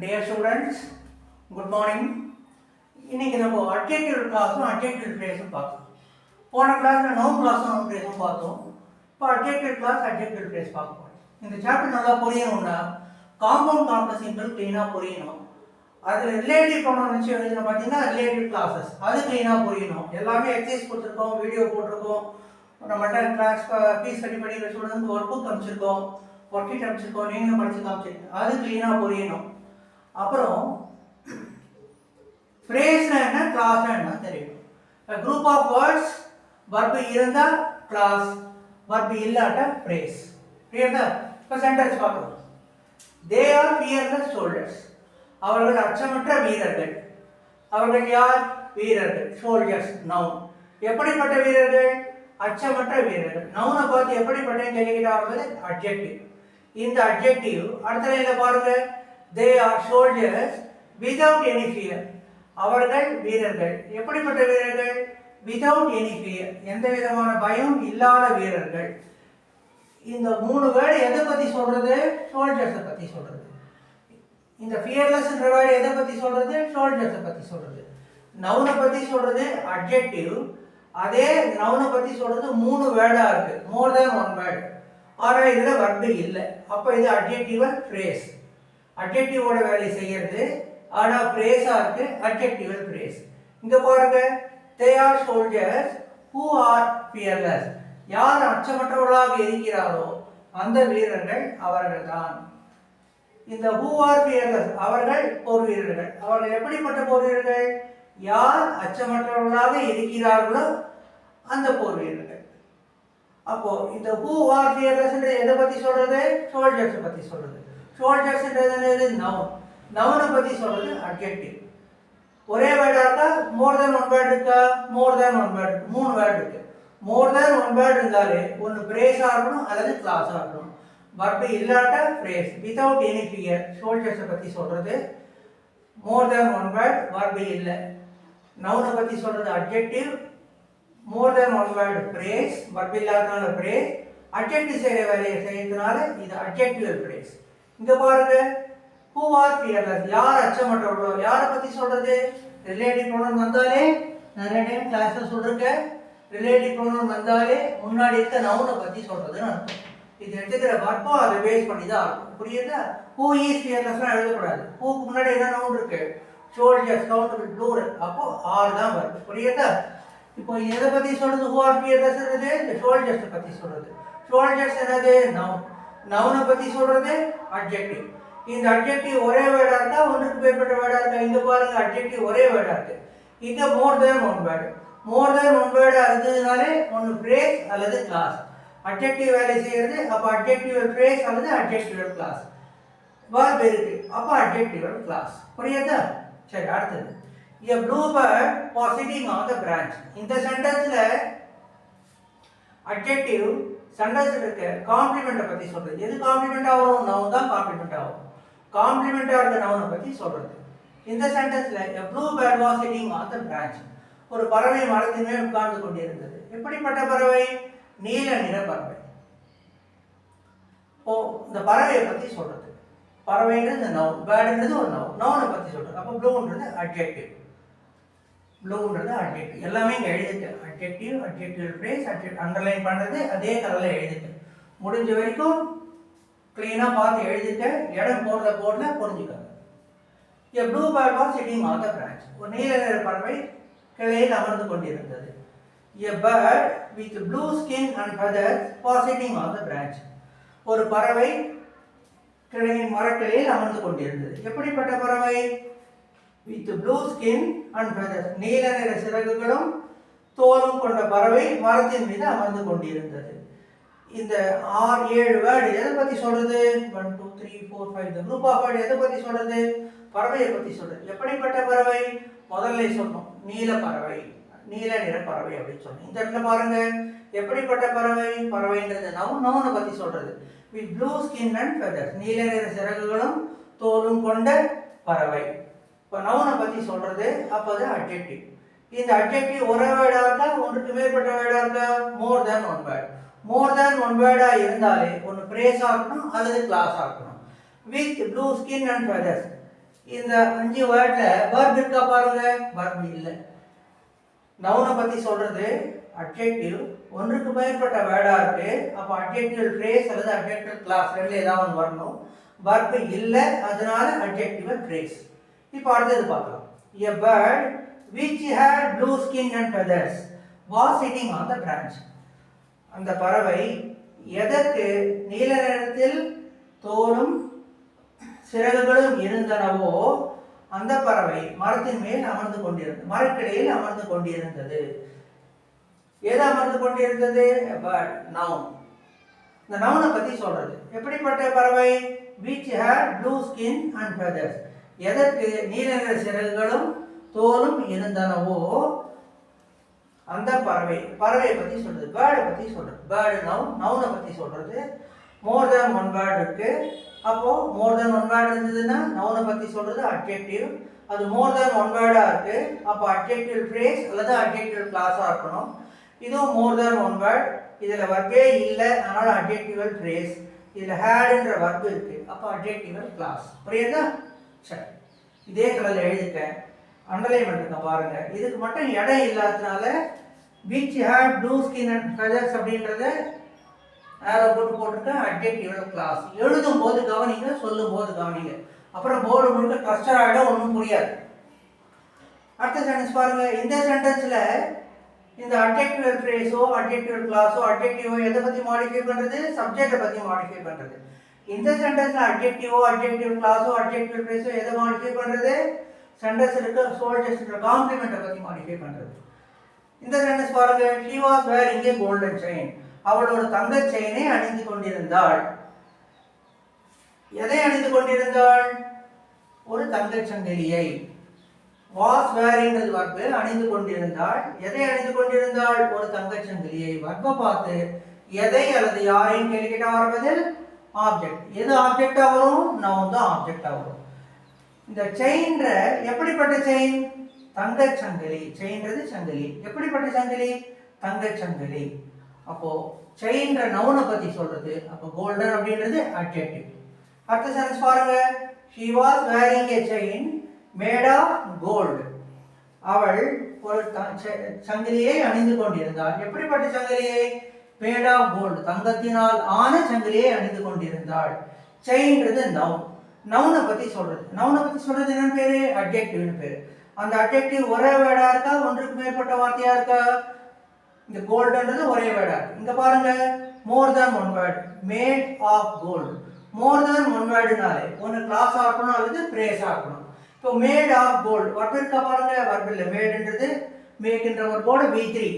Dear students good morning இன்னைக்கு நம்ம adjective கிளாஸும் அட்ஜெக்டிவ் ஃப்ரேஸும் பார்த்தோம். போன கிளாஸில் நோ கிளாஸும் நோ ஃப்ரேஸும் பார்த்தோம். இப்போ அட்ஜெக்டிவ் கிளாஸ் அட்ஜெக்டிவ் ஃப்ரேஸ் பார்க்க போகிறோம் இந்த சாப்டர் நல்லா புரியணும்னா காம்பவுண்ட் காம்ப்ளெக்ஸ் சிம்பிள் க்ளீனாக புரியணும். அதில் ரிலேட்டிவ் ப்ரோனவுன் வச்சு எழுதுன பார்த்தீங்கன்னா ரிலேட்டிவ் கிளாஸஸ் அது க்ளீனாக புரியணும். எல்லாமே எக்ஸசைஸ் கொடுத்துருக்கோம் வீடியோ போட்டிருக்கோம். நம்மகிட்ட கிளாஸ் ஃபீஸ் கட்டி படிக்கிற ஸ்டூடெண்ட்ஸ் ஒர்க் புக் அமைச்சிருக்கோம் ஒர்க் ஷீட் அமைச்சிருக்கோம் நீங்களும் படிச்சு காமிச்சிருக்கோம் அது க்ளீனாக புரியணும். அப்புறம் ஃப்ரேஸ்னா என்ன கிளாஸ்னா என்ன தெரியும் குரூப் ஆஃப் வேர்ட்ஸ் வர்பு இருந்தால் கிளாஸ் வர்பு இல்லாட்ட ஃப்ரேஸ் புரியுதா இப்போ சென்டென்ஸ் பார்க்கலாம். தே ஆர் ஃபியர்லெஸ் சோல்டர்ஸ் அவர்கள் அச்சமற்ற வீரர்கள். அவர்கள் யார்? வீரர்கள். சோல்ஜர்ஸ் நவுன் எப்படிப்பட்ட வீரர்கள்? அச்சமற்ற வீரர்கள். நவுனை பார்த்து எப்படிப்பட்ட கேட்கிறார்கள் அப்ஜெக்டிவ் இந்த அப்ஜெக்டிவ் அடுத்த நிலையில் பாருங்கள் they are soldiers without any fear அவர்கள் வீரர்கள். எப்படிப்பட்ட வீரர்கள்? விதவுட் எனி ஃபியர் எந்த விதமான பயம் இல்லாத வீரர்கள். இந்த மூணு வேர்டு எதை பற்றி சொல்கிறது சோல்ஜர்ஸை பற்றி சொல்கிறது இந்த ஃபியர்லெஸ்ன்ற வேர்டு எதை பற்றி சொல்கிறது சோல்ஜர்ஸை பற்றி சொல்கிறது நவுனை பற்றி சொல்கிறது அப்ஜெக்டிவ் அதே நவுனை பற்றி சொல்கிறது மூணு வேர்டாக இருக்குது மோர் தேன் ஒன் வேர்டு ஆனால் இதில் வர்பு இல்லை. அப்போ இது அட்ஜெக்டிவல் ஃப்ரேஸ் அட்ஜெக்டிவோட வேலை செய்யறது. ஆனால் ஃப்ரேஸாக இருக்கு அட்ஜெக்டிவல் பிரேஸ் இங்கே பாருங்க they are soldiers who are fearless யார் அச்சமற்றவர்களாக இருக்கிறாரோ அந்த வீரர்கள் அவர்கள்தான். இந்த ஹூ ஆர் ஃபியர்லெஸ் அவர்கள் போர் வீரர்கள். அவர்கள் எப்படிப்பட்ட போர் வீரர்கள்? யார் அச்சமற்றவர்களாக இருக்கிறார்களோ அந்த போர் வீரர்கள். அப்போ இந்த ஹூ ஆர் ஃபியர்லெஸ்ன்றது எதை பத்தி சொல்றது? சோல்ஜர்ஸ் பத்தி சொல்றது. சோல்ஜர்ஸ்ன்றது என்னது நவுன் நவுனை பற்றி சொல்கிறது அட்ஜெக்டிவ் ஒரே வேர்டா இருக்கா? மோர் தேன் ஒன் வேர்டு இருக்கா? மோர் தேன் ஒன் வேர்டு இருக்கு. மூணு வேர்டு இருக்கு. மோர் தேன் ஒன் வேர்டு இருந்தாலே ஒன்று பிரேஸாக இருக்கணும் அல்லது கிளாஸாக இருக்கணும். வர்பு இல்லாட்ட ஃப்ரேஸ் வித்தவுட் எனி ஃபியர் சோல்ஜர்ஸை பற்றி சொல்கிறது more than one word verb இல்லை. நவுனை பற்றி சொல்கிறது objective more than one word phrase verb இல்லாதனால ஃப்ரேஸ் அட்ஜெக்டிவ் செய்கிற வேலையை செய்யறதுனால இது அப்ஜெக்டிவ் ஃப்ரேஸ் இங்கே பாருங்க. ஹூ ஆர் ஃபியர்லெஸ் யார் அச்சமற்றவர்களோ? யாரை பற்றி சொல்றது? ரிலேட்டிவ் ப்ரோனவுன் வந்தாலே நிறைய டைம் கிளாஸ்ல சொல்லிருக்கேன் ரிலேட்டிவ் ப்ரோனவுன் வந்தாலே முன்னாடி இருக்க நவுனை பற்றி சொல்றதுன்னு அர்த்தம். இது எடுத்துக்கிற வர்ப்பம் அதை பேஸ் பண்ணி தான் இருக்கும் புரியுதா ஹூ இஸ் ஃபியர்லெஸ்லாம் எழுதக்கூடாது. ஹூக்கு முன்னாடி என்ன நவுன் இருக்கு? சோல்ஜர்ஸ் கவுண்டபிள் ப்ளூரல் அப்போ ஆர் தான் வருது புரியுதா? இப்போ எதை பற்றி சொல்கிறது ஹூ ஆர் ஃபியர்லெஸ் இந்த சோல்ஜர்ஸை பற்றி சொல்கிறது சோல்ஜர்ஸ் என்னது? நவுன் நவுனை பற்றி சொல்கிறது அப்ஜெக்டிவ் இந்த அப்ஜெக்டிவ் ஒரே வேர்டாக இருந்தால் ஒன்றுக்கு மேற்பட்ட வேர்டாக இருக்கா? இங்கே பாருங்கள் அப்ஜெக்டிவ் ஒரே வேர்டாக இருக்குது இங்கே more than one word more than one வேர்டாக இருந்ததுனாலே ஒன்று ஃப்ரேஸ் அல்லது கிளாஸ் அப்ஜெக்டிவ் வேலை செய்கிறது அப்போ அப்ஜெக்டிவ் ஃப்ரேஸ் அல்லது அப்ஜெக்டிவ் கிளாஸ் வேர்ப் இருக்கு அப்போ அப்ஜெக்டிவ் கிளாஸ் புரியுதா? சரி அடுத்தது. A bluebird was sitting on the branch. இந்த சென்டென்ஸில் அட்ஜெக்டிவ் சென்டென்ஸ் இருக்க காம்ப்ளிமெண்ட்டை பற்றி சொல்றது. எது காம்ப்ளிமெண்ட் ஆகும் நவுன் தான் காம்ப்ளிமெண்ட் ஆகும் காம்ப்ளிமெண்ட்டாக இருக்க நவுனை பற்றி சொல்றது. இந்த சென்டென்ஸில் a blue bird was sitting on the branch ஒரு பறவை மரத்தின் மேல் உட்கார்ந்து கொண்டிருந்தது. எப்படிப்பட்ட பறவை? நீல நிற பறவை. ஓ இந்த பறவையை பற்றி சொல்றது. பறவைன்றது நவுன் பேர்டுன்றது ஒரு நவுன் நவுனை பற்றி சொல்றது. அப்போ ப்ளூன்றது அட்ஜெக்டிவ் ப்ளூன்றது அட்ஜெக்டிவ் எல்லாமே இங்கே எழுதிட்டேன். Adjective adjective phrase adjective underline பண்ணுறது அதே கலரில் எழுதிட்டேன். முடிஞ்ச வரைக்கும் க்ளீனாக பார்த்து எழுதிட்டேன். இடம் போடுற போர்டில் புரிஞ்சுக்கோங்க. A blue bird was sitting on the branch ஒரு நீல நிற பறவை கிளையில் அமர்ந்து கொண்டிருந்தது. A bird with blue skin and feathers was sitting on the branch ஒரு பறவை கிளையின் மரக்கிளையில் அமர்ந்து கொண்டிருந்தது. எப்படிப்பட்ட பறவை? With blue skin and feathers நீல நிற சிறகுகளும் தோலும் கொண்ட பறவை மரத்தின் மீது அமர்ந்து கொண்டிருந்தது. இந்த ஆறு ஏழு வேர்டு எதை பற்றி சொல்கிறது one two three four five இந்த குரூப் ஆஃப் வேர்டு எதை பற்றி சொல்கிறது பறவையை பற்றி சொல்கிறது எப்படிப்பட்ட பறவை? முதல்ல சொன்னோம் நீல பறவை. நீல நிற பறவை அப்படின்னு சொன்னோம். இந்த இடத்துல பாருங்க எப்படிப்பட்ட பறவை? பறவைன்றது நவுன் நவுனை பற்றி சொல்கிறது with blue skin and feathers நீல நிற சிறகுகளும் தோலும் கொண்ட பறவை. இப்போ நவுனை பற்றி சொல்கிறது அப்போ அது அட்ஜெக்டிவ் இந்த அட்ஜெக்டிவ் ஒரே வேர்டாக இருக்கா? ஒன்றுக்கு மேற்பட்ட வேர்டாக இருக்கா? More than one word more than one வேர்டாக இருந்தாலே ஒன்று பிரேஸ் ஆகணும் அல்லது கிளாஸ் ஆகணும் with blue skin and feathers இந்த அஞ்சு வேர்டில் பர்ப் இருக்கா பாருங்க? பர்ப் இல்லை. நவுனை பற்றி சொல்கிறது அட்ஜெக்டிவ் ஒன்றுக்கு மேற்பட்ட வேர்டாக இருக்குது அப்போ அட்ஜெக்டிவ் ஃப்ரேஸ் அல்லது அட்ஜெக்டிவ் கிளாஸ் ரெண்டுல ஏதாவது ஒன்று வரணும். Verb இல்லை அதனால அட்ஜெக்டிவ் ஃப்ரேஸ் இப்போ அடுத்தது பார்க்கலாம். A bird which hair blue skin and feathers was sitting on the branch அந்த பறவை எதற்கு நீல நிறத்தில் தோலும் சிறகுகளும் இருந்தனவோ அந்த பறவை மரத்தின் மேல் அமர்ந்து கொண்டிருந்தது மரக்கிளையில் அமர்ந்து கொண்டிருந்தது. எது அமர்ந்து கொண்டிருந்தது? பேர்ட் நவுன் இந்த நவுனை பற்றி சொல்றது. எப்படிப்பட்ட பறவை? Which hair blue skin and feathers எதற்கு? நீலநிற சிறகுகளும் தோலும் இருந்தனவோ அந்த பறவை. பறவையை பற்றி சொல்றது. பேர்டை பற்றி சொல்றது. பேர்டு நவுன் நவுனை பற்றி சொல்றது. மோர் தேன் ஒன் பேர்டு இருக்கு. அப்போ மோர் தேன் ஒன் பேர்டு இருந்ததுன்னா நவுனை பற்றி சொல்றது அட்ஜெக்டிவ் அது மோர் தேன் ஒன் பேர்டாக இருக்கு. அப்போ அட்ஜெக்டிவ் ஃப்ரேஸ் அல்லது அட்ஜெக்டிவ் கிளாஸாக இருக்கணும். இதுவும் மோர் தேன் ஒன் வேர்ட் இதில் வர்பே இல்லை. அதனால் அட்ஜெக்டிவல் ஃப்ரேஸ் இதில் ஹேடுன்ற வர்பு இருக்குது அப்போ அட்ஜெக்டிவல் கிளாஸ் புரியுதா? சரி. இதே கலரில் எழுதிக்க அண்டர்லைன் பண்ணுங்க பாருங்கள் இதுக்கு மட்டும் இடம் இல்லாததுனால which had blue skin and feathers அப்படின்றத ஆரோ போட்டு போட்டிருக்கேன் அட்ஜெக்டிவ் கிளாஸ் எழுதும் போது கவனிங்க சொல்லும் போது கவனிங்க. அப்புறம் போர்டு முழுக்க கஸ்டர் ஆகிடும் ஒன்றும் புரியாது. அடுத்த சென்டென்ஸ் பாருங்கள் இந்த சென்டென்ஸில் இந்த அட்ஜெக்டிவ் ஃப்ரேஸோ அட்ஜெக்டிவ் கிளாஸோ அட்ஜெக்டிவோ எதை பற்றி மாடிஃபை பண்ணுறது சப்ஜெக்டை பற்றி மாடிஃபை பண்ணுறது இந்த சென்டென்ஸ்ல அப்ஜெக்டிவோ அப்ஜெக்டிவ் கிளாஸோ அப்ஜெக்டிவ் ப்ளேஸோ எதை மாடிஃபை பண்ணுறது சென்டென்ஸ் இருக்க சோல்ஜர்ஸ் இருக்க காம்ப்ளிமெண்ட்டை பற்றி மாடிஃபை பண்ணுறது இந்த சென்டென்ஸ் பாருங்க. She was wearing a golden chain அவள் ஒரு தங்கச் செயினை அணிந்து கொண்டிருந்தாள். எதை அணிந்து கொண்டிருந்தாள்? ஒரு தங்கச் சங்கிலியை. வாஸ் வேரிங்கிறது வர்பு அணிந்து கொண்டிருந்தாள். எதை அணிந்து கொண்டிருந்தாள்? ஒரு தங்கச்சங்கிலியை வர்பை பார்த்து எதை அல்லது யாரையும் கேள்வி கேட்டால் வர பதில் ஆப்ஜெக்ட் எது ஆப்ஜெக்டாக வரும்? நவுன் தான் ஆப்ஜெக்டாக வரும். இந்த செயின்ற எப்படிப்பட்ட செயின் தங்கச் சங்கிலி. செயின்றது சங்கிலி. எப்படிப்பட்ட சங்கிலி? தங்கச் சங்கிலி. அப்போ செயின்ற நவுனை பத்தி சொல்றது அப்போ கோல்டன் அப்படின்றது அட்ஜெக்டிவ் அடுத்த சென்ஸ் பாருங்க. She was wearing a chain made of gold அவள் ஒரு த- ச- சங்கிலியை அணிந்து கொண்டிருந்தாள். எப்படிப்பட்ட சங்கிலியை? மேட் ஆஃப் கோல்டு தங்கத்தினால் ஆன சங்கிலியை அணிந்து கொண்டிருந்தாள். செயின்றது நவுன் நவுனை பற்றி சொல்றது. நவுனை பற்றி சொல்றது என்னன்னு பேரு? அட்ஜெக்டிவ்னு பேரு. அந்த அட்ஜெக்டிவ் ஒரே வேர்டா இருக்கா? ஒன்றுக்கு மேற்பட்ட வார்த்தையா இருக்கா? இந்த கோல்டுன்றது ஒரே வேடாக இருக்கு. இங்க பாருங்க. More than one word made of gold more than one வேர்டுனாலே ஒன்று கிளாஸ் ஆக்கணும் அல்லது பிரேஸ் ஆக்கணும் இப்போ மேட் ஆஃப் கோல்டு ஒர்க் இருக்கா பாருங்க? வர்ப் இல்லை. மேடுன்றது மேக்கின்ற ஒரு போட V three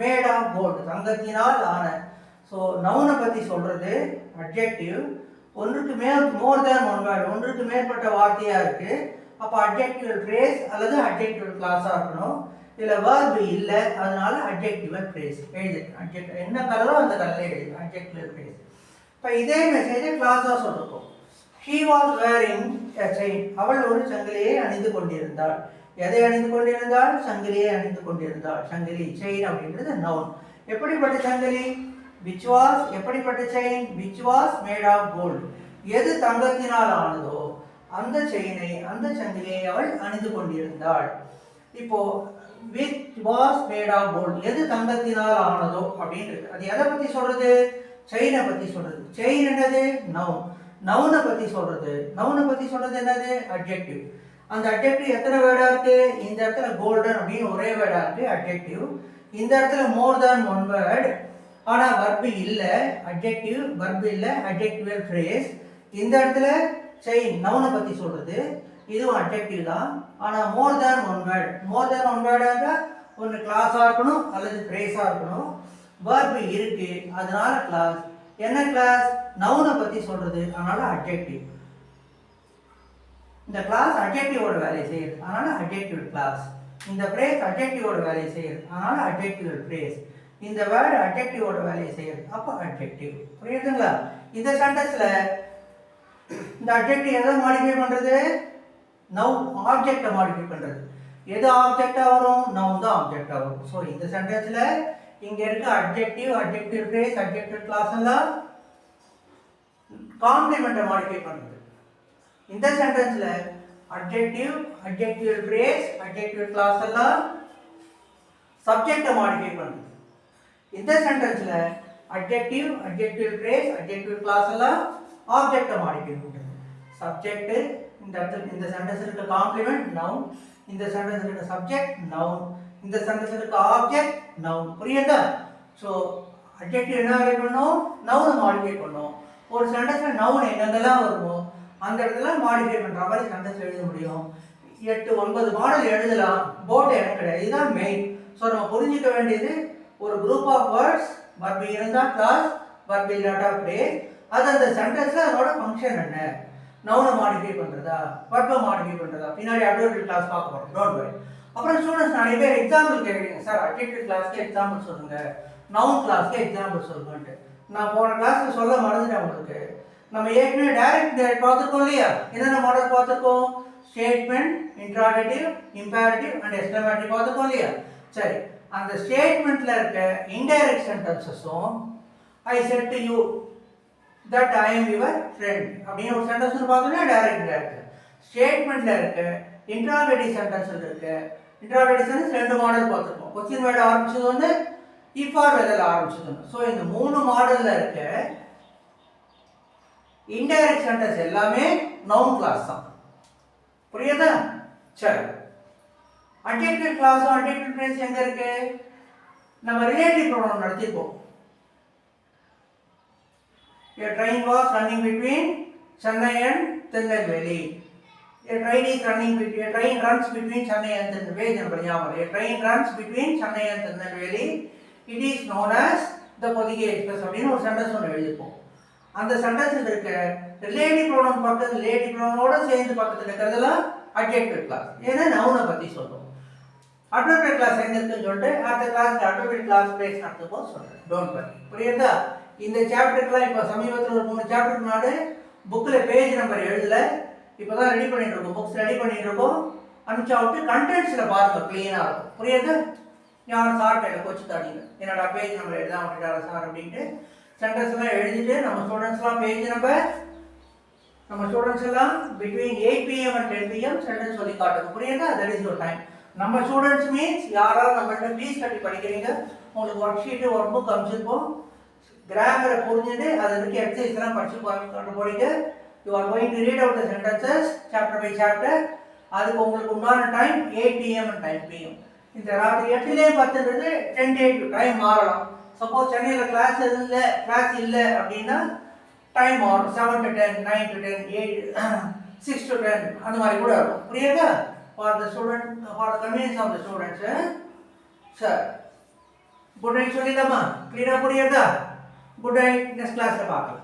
made of gold தங்கத்தினால் ஆன. ஸோ நவுனை பற்றி சொல்கிறது அட்ஜெக்டிவ் ஒன்றுக்கு மேல் மோர் தேன் ஒன் வேர்டு ஒன்றுக்கு மேற்பட்ட வார்த்தையாக இருக்குது அப்போ அட்ஜெக்டிவ் ஃப்ரேஸ் அல்லது அட்ஜெக்டிவ் கிளாஸாக இருக்கணும். இதில் வேர்பு இல்லை அதனால அட்ஜெக்டிவ் ஃப்ரேஸ் எழுது அட்ஜெக்ட் என்ன கலரோ அந்த கலரில் எழுது அட்ஜெக்டிவ் ஃப்ரேஸ் இப்போ இதே மெசேஜை கிளாஸாக சொல்லிருக்கோம். ஷீ வாஸ் வேரிங் செயின் அவள் ஒரு சங்கிலியை அணிந்து கொண்டிருந்தாள். எதை அணிந்து கொண்டிருந்தாள் சங்கிலியை அணிந்து கொண்டிருந்தாள் சங்கிலி செயின் அப்படின்றது நவுன் எப்படிப்பட்ட சங்கிலி? விச் வாஸ் எப்படிப்பட்ட chain which was made of gold எது தங்கத்தினால் ஆனதோ அந்த செயினை அந்த சங்கிலியை அவள் அணிந்து கொண்டிருந்தாள். இப்போ which was made of gold எது தங்கத்தினால் ஆனதோ அப்படின்றது. அது எதை பற்றி சொல்றது? செயினை பற்றி சொல்றது. செயின் என்னது? நவுன் நவுனை பற்றி சொல்றது. நவுனை பற்றி சொல்றது என்னது? அட்ஜெக்டிவ் அந்த அட்ஜெக்டிவ் எத்தனை வேர்டா இருக்கு? இந்த இடத்துல கோல்டன் அப்படின்னு ஒரே வேர்டா இருக்கு அட்ஜெக்டிவ் இந்த இடத்துல மோர் தேன் ஒன் வேர்ட் ஆனால் வர்பு இல்லை அட்ஜெக்டிவ் வர்பு இல்லை அட்ஜெக்டிவ் ஃப்ரேஸ் இந்த இடத்துல செயின் நவுனை பற்றி சொல்கிறது இதுவும் அட்ஜெக்டிவ் தான். ஆனால் more than one word more than one வேர்டாக ஒன்று கிளாஸாக இருக்கணும் அல்லது ஃப்ரேஸாக இருக்கணும். வர்பு இருக்குது அதனால கிளாஸ் என்ன கிளாஸ் நவுனை பற்றி சொல்கிறது அதனால் அட்ஜெக்டிவ் இந்த கிளாஸ் அட்ஜெக்டிவோட வேலையை செய்யுது. அதனால அட்ஜெக்டிவ் கிளாஸ் இந்த ஃப்ரேஸ் அட்ஜெக்டிவோட வேலையை செய்யுது. அதனால அட்ஜெக்டிவ் ஃப்ரேஸ் இந்த வேர்டு அட்ஜெக்டிவோட வேலையை செய்யுது. அப்போ அட்ஜெக்டிவ் புரியுதுங்களா? இந்த சென்டென்ஸில் இந்த அட்ஜெக்டிவ் எதை மாடிஃபை பண்ணுறது நவ் ஆப்ஜெக்டை மாடிஃபை பண்ணுறது எது ஆப்ஜெக்டாக வரும்? நவ் தான் ஆப்ஜெக்டாக வரும். ஸோ இந்த சென்டென்ஸில் இங்கே இருக்க objective objective phrase objective class எல்லாம் காம்ப்ளிமெண்ட்டை மாடிஃபை பண்ணுறது இந்த சென்டென்ஸ்ல adjective adjective phrase adjective class எல்லாம் சப்ஜெக்டை மாடிஃபை பண்ணுது. இந்த சென்டென்ஸில் adjective adjective phrase adjective class எல்லாம் ஆப்ஜெக்டை மாடிஃபை பண்ணுது சப்ஜெக்ட் இந்த இடத்துல இந்த சென்டென்ஸ் இருக்க காம்ப்ளிமெண்ட் நவுன் இந்த சென்டென்ஸ் இருக்க சப்ஜெக்ட் நவுன் இந்த சென்டென்ஸ் இருக்க ஆப்ஜெக்ட் நவுன் புரியுதா? ஸோ அட்ஜெக்டிவ் என்ன வேலை பண்ணும்? நவுனை மாடிஃபை பண்ணோம். ஒரு சென்டென்ஸில் நவுன் என்னென்னலாம் வருமோ அந்த இடத்துல மாடிஃபை பண்ணுற மாதிரி சென்டென்ஸ் எழுத முடியும். எட்டு ஒன்பது மாடல் எழுதலாம். போர்டு எனக்கு கிடையாது. இதுதான் மெயின் ஸோ நம்ம புரிஞ்சிக்க வேண்டியது ஒரு குரூப் ஆஃப் வேர்ட்ஸ் வர்பி இருந்தால் கிளாஸ் வர்பி ஆஃப் டே அது அந்த சென்டென்ஸில் அதோட ஃபங்க்ஷன் என்ன? நவுனை மாடிஃபை பண்ணுறதா பர்பை மாடிஃபை பண்ணுறதா பின்னாடி அட்வர்டைட் கிளாஸ் பார்க்க போகிறோம் டோன்ட் வரி அப்புறம் ஸ்டூடெண்ட்ஸ் நிறைய பேர் எக்ஸாம்பிள் கேட்குறீங்க சார் அட்வர்டைட் கிளாஸ்க்கு எக்ஸாம்பிள் சொல்லுங்கள் நவுன் கிளாஸ்க்கு எக்ஸாம்பிள் சொல்லுங்கன்ட்டு. நான் போன கிளாஸில் சொல்ல மறந்துட்டேன் உங்களுக்கு. நம்ம ஏற்கனவே டைரக்ட் பார்த்துருக்கோம் இல்லையா? என்னென்ன மாடல் பார்த்துருக்கோம்? Statement interrogative imperative and exclamative பார்த்துருக்கோம் இல்லையா? சரி அந்த ஸ்டேட்மெண்ட்ல இருக்க indirect சென்டென்சஸும் I said to you that I am your friend அப்படின்னு ஒரு சென்டென்ஸ் பார்த்தோன்னா டைரக்ட் டைரக்ட் ஸ்டேட்மெண்ட்ல இருக்க. இன்ட்ராகேட்டிவ் சென்டென்ஸ் இருக்கு இன்ட்ராகேட்டிவ் சென்டென்ஸ் ரெண்டு மாடல் பார்த்துருக்கோம். கொஸ்டின் வேர்டு ஆரம்பிச்சது ஒன்று இஃப் ஆர் வெதல் ஆரம்பிச்சது ஒன்று ஸோ இந்த மூணு மாடல்ல இருக்க இன்டைரக்ட் சென்டென்ஸ் எல்லாமே நவுன் கிளாஸ் தான் புரியுதா சரி அட்ஜெக்டிவ் கிளாஸும் அட்ஜெக்டிவ் ஃப்ரேஸ் எங்க இருக்கு நம்ம ரிலேட்டிவ் ப்ரோனவுன் நடத்திருக்கோம் A train was running between Chennai and Tirunelveli. A train is running between a train runs between Chennai and Tirunelveli. எனக்கு ஞாபகம் இல்லை. A train runs between Chennai and Tirunelveli. It is known as the Podige Express அப்படின்னு ஒரு sentence ஒன்று எழுதிப்போம் அந்த சென்டென்ஸில் இருக்க lady pronoun பக்கத்து லேடி ப்ரோனோட சேர்ந்து பக்கத்தில் இருக்கிறதெல்லாம் அட்ஜெக்டிவ் கிளாஸ் ஏன்னா நவுனை பற்றி சொல்லுவோம் அட்வர்டைட் கிளாஸ் எங்கே இருக்குன்னு சொல்லிட்டு அடுத்த கிளாஸ் அட்வர்டைட் கிளாஸ் பேஸ் நடத்துப்போம் சொல்கிறேன் டோன்ட் பண்ணி புரியுதா? இந்த சாப்டருக்குலாம் இப்போ சமீபத்தில் ஒரு மூணு சாப்டருக்கு முன்னாடி புக்கில் பேஜ் நம்பர் எழுதல. இப்போ தான் ரெடி பண்ணிட்டு இருக்கோம். புக்ஸ் ரெடி பண்ணிட்டு இருக்கோம். அனுப்பிச்சா விட்டு கண்டென்ட்ஸில் பாருங்க. க்ளீனாக இருக்கும். புரியுது? யாரும் சார் கையில் கொச்சு தாடிங்க என்னடா பேஜ் நம்பர் எழுதாம விட்டுட்டாரா சார் அப்படின்ட்டு சென்டென்ஸ் எல்லாம் எழுதிட்டு நம்ம ஸ்டூடெண்ட்ஸ்லாம் பேஜ் நம்பர் நம்ம ஸ்டூடெண்ட்ஸ் எல்லாம் between eight PM and ten PM sentence சொல்லி காட்டுங்க. புரியுதா? தட் இஸ் யோர் டைம் நம்ம ஸ்டூடெண்ட்ஸ் மீன்ஸ் யாராவது நம்மள்ட்ட ஃபீஸ் கட்டி படிக்கிறீங்க உங்களுக்கு ஒர்க் ஷீட்டு ஒர்க் புக் அமைச்சிருப்போம் கிராமரை புரிஞ்சுட்டு அது இருக்க எக்ஸசைஸ்லாம் படிச்சு கொண்டு போறீங்க. You are going to read out the sentences chapter by chapter அதுக்கு உங்களுக்கு உண்டான time eight PM and time PM இந்த ராத்திரி எட்டுலேயே பத்துன்றது டென் டே டைம் மாறலாம். சப்போஸ் சென்னையில் கிளாஸ் இல்லை கிளாஸ் இல்லை அப்படின்னா டைம் மாறும் seven to ten nine to ten eight six to ten அந்த மாதிரி கூட இருக்கும். புரியுதா? For the student for the convenience of the students sir good night சொல்லிடலாமா க்ளீனாக புரியுதா? குட் நைட் நெக்ஸ்ட் கிளாஸில் பார்க்கலாம்.